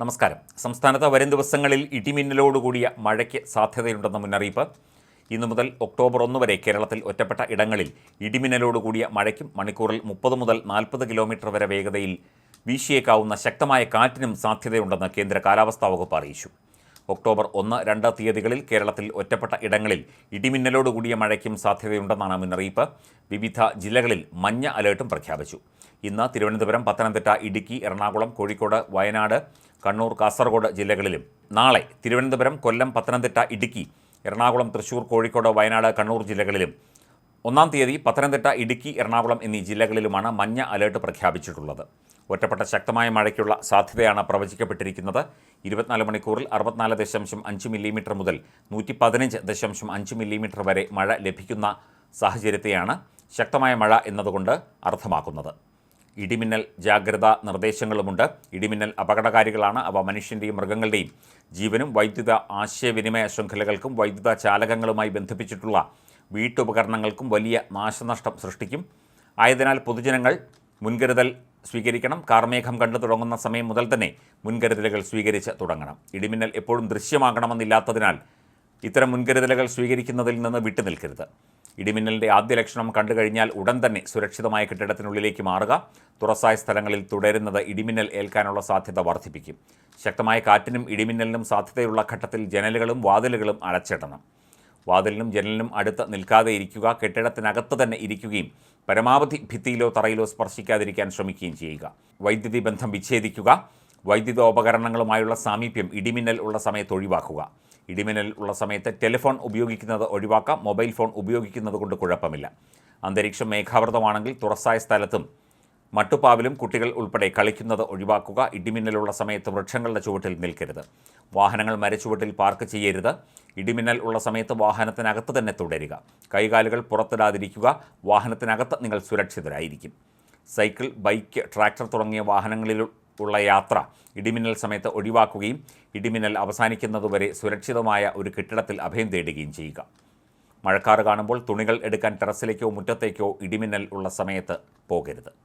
നമസ്കാരം. സംസ്ഥാനത്ത് വരും ദിവസങ്ങളിൽ ഇടിമിന്നലോടുകൂടിയ മഴയ്ക്ക് സാധ്യതയുണ്ടെന്ന മുന്നറിയിപ്പ്. ഇന്നു മുതൽ ഒക്ടോബർ ഒന്ന് വരെ കേരളത്തിൽ ഒറ്റപ്പെട്ട ഇടങ്ങളിൽ ഇടിമിന്നലോടുകൂടിയ മഴയ്ക്കും മണിക്കൂറിൽ മുപ്പത് മുതൽ നാൽപ്പത് കിലോമീറ്റർ വരെ വേഗതയിൽ വീശിയേക്കാവുന്ന ശക്തമായ കാറ്റിനും സാധ്യതയുണ്ടെന്ന് കേന്ദ്ര കാലാവസ്ഥാ വകുപ്പ് അറിയിച്ചു. ഒക്ടോബർ ഒന്ന് രണ്ട് തീയതികളിൽ കേരളത്തിൽ ഒറ്റപ്പെട്ട ഇടങ്ങളിൽ ഇടിമിന്നലോടുകൂടിയ മഴയ്ക്കും സാധ്യതയുണ്ടെന്നാണ് മുന്നറിയിപ്പ്. വിവിധ ജില്ലകളിൽ മഞ്ഞ അലേർട്ടും പ്രഖ്യാപിച്ചു. ഇന്ന് തിരുവനന്തപുരം പത്തനംതിട്ട ഇടുക്കി എറണാകുളം കോഴിക്കോട് വയനാട് കണ്ണൂർ കാസർഗോഡ് ജില്ലകളിലും നാളെ തിരുവനന്തപുരം കൊല്ലം പത്തനംതിട്ട ഇടുക്കി എറണാകുളം തൃശൂർ കോഴിക്കോട് വയനാട് കണ്ണൂർ ജില്ലകളിലും ഒന്നാം തീയതി പത്തനംതിട്ട ഇടുക്കി എറണാകുളം എന്നീ ജില്ലകളിലുമാണ് മഞ്ഞ അലേർട്ട് പ്രഖ്യാപിച്ചിട്ടുള്ളത്. ഒറ്റപ്പെട്ട ശക്തമായ മഴയ്ക്കുള്ള സാധ്യതയാണ് പ്രവചിക്കപ്പെട്ടിരിക്കുന്നത്. ഇരുപത്തിനാല് മണിക്കൂറിൽ അറുപത്തിനാല് ദശാംശം അഞ്ച് മില്ലിമീറ്റർ മുതൽ നൂറ്റി പതിനഞ്ച് ദശാംശം അഞ്ച് മില്ലിമീറ്റർ വരെ മഴ ലഭിക്കുന്ന സാഹചര്യത്തെയാണ് ശക്തമായ മഴ എന്നതുകൊണ്ട് അർത്ഥമാക്കുന്നത്. ഇടിമിന്നൽ ജാഗ്രതാ നിർദ്ദേശങ്ങളുമുണ്ട്. ഇടിമിന്നൽ അപകടകാരികളാണ് അവ മനുഷ്യന്റെയും മൃഗങ്ങളുടെയും ജീവനും വൈദ്യുത ആശയവിനിമയ ശൃംഖലകൾക്കും വൈദ്യുത ചാലകങ്ങളുമായി ബന്ധിപ്പിച്ചിട്ടുള്ള വീട്ടുപകരണങ്ങൾക്കും വലിയ നാശനഷ്ടം സൃഷ്ടിക്കും. ആയതിനാൽ പൊതുജനങ്ങൾ മുൻകരുതൽ സ്വീകരിക്കണം. കാർമേഘം കണ്ടു തുടങ്ങുന്ന സമയം മുതൽ തന്നെ മുൻകരുതലുകൾ സ്വീകരിച്ച് തുടങ്ങണം. ഇടിമിന്നൽ എപ്പോഴും ദൃശ്യമാകണമെന്നില്ലാത്തതിനാൽ ഇത്തരം മുൻകരുതലുകൾ സ്വീകരിക്കുന്നതിൽ നിന്ന് വിട്ടുനിൽക്കരുത് ഇടിമിന്നലിന്റെ ആദ്യ ലക്ഷണം കണ്ടു കഴിഞ്ഞാൽ ഉടൻ തന്നെ സുരക്ഷിതമായ കെട്ടിടത്തിനുള്ളിലേക്ക് മാറുക. തുറസായ സ്ഥലങ്ങളിൽ തുടരുന്നത് ഇടിമിന്നൽ ഏൽക്കാനുള്ള സാധ്യത വർദ്ധിപ്പിക്കും. ശക്തമായ കാറ്റിനും ഇടിമിന്നലിനും സാധ്യതയുള്ള ഘട്ടത്തിൽ ജനലുകളും വാതിലുകളും അടച്ചിടണം. വാതിലിനും ജനലിനും അടുത്ത് നിൽക്കാതെ ഇരിക്കുക കെട്ടിടത്തിനകത്ത് തന്നെ ഇരിക്കുകയും പരമാവധി ഭിത്തിയിലോ തറയിലോ സ്പർശിക്കാതിരിക്കാൻ ശ്രമിക്കുകയും ചെയ്യുക. വൈദ്യുതി ബന്ധം വിച്ഛേദിക്കുക. വൈദ്യുതോപകരണങ്ങളുമായുള്ള സാമീപ്യം ഇടിമിന്നൽ ഉള്ള സമയത്ത് ഒഴിവാക്കുക. ഇടിമിന്നൽ ഉള്ള സമയത്ത് ടെലിഫോൺ ഉപയോഗിക്കുന്നത് ഒഴിവാക്കാം. മൊബൈൽ ഫോൺ ഉപയോഗിക്കുന്നത് കൊണ്ട് കുഴപ്പമില്ല. അന്തരീക്ഷം മേഘാവൃതമാണെങ്കിൽ തുറസ്സായ സ്ഥലത്തും മട്ടുപ്പാവിലും കുട്ടികൾ ഉൾപ്പെടെ കളിക്കുന്നത് ഒഴിവാക്കുക ഇടിമിന്നലുള്ള സമയത്ത് വൃക്ഷങ്ങളുടെ ചുവട്ടിൽ നിൽക്കരുത്. വാഹനങ്ങൾ മരച്ചുവട്ടിൽ പാർക്ക് ചെയ്യരുത്. ഇടിമിന്നൽ ഉള്ള സമയത്ത് വാഹനത്തിനകത്ത് തന്നെ തുടരുക. കൈകാലുകൾ പുറത്തിടാതിരിക്കുക. വാഹനത്തിനകത്ത് നിങ്ങൾ സുരക്ഷിതരായിരിക്കും. സൈക്കിൾ ബൈക്ക് ട്രാക്ടർ തുടങ്ങിയ വാഹനങ്ങളിൽ ഉള്ള യാത്ര ഇടിമിന്നൽ സമയത്ത് ഒഴിവാക്കുകയും ഇടിമിന്നൽ അവസാനിക്കുന്നതുവരെ സുരക്ഷിതമായ ഒരു കെട്ടിടത്തിൽ അഭയം തേടുകയും ചെയ്യുക. മഴക്കാറ് കാണുമ്പോൾ തുണികൾ എടുക്കാൻ ടെറസിലേക്കോ മുറ്റത്തേക്കോ ഇടിമിന്നൽ ഉള്ള സമയത്ത് പോകരുത്.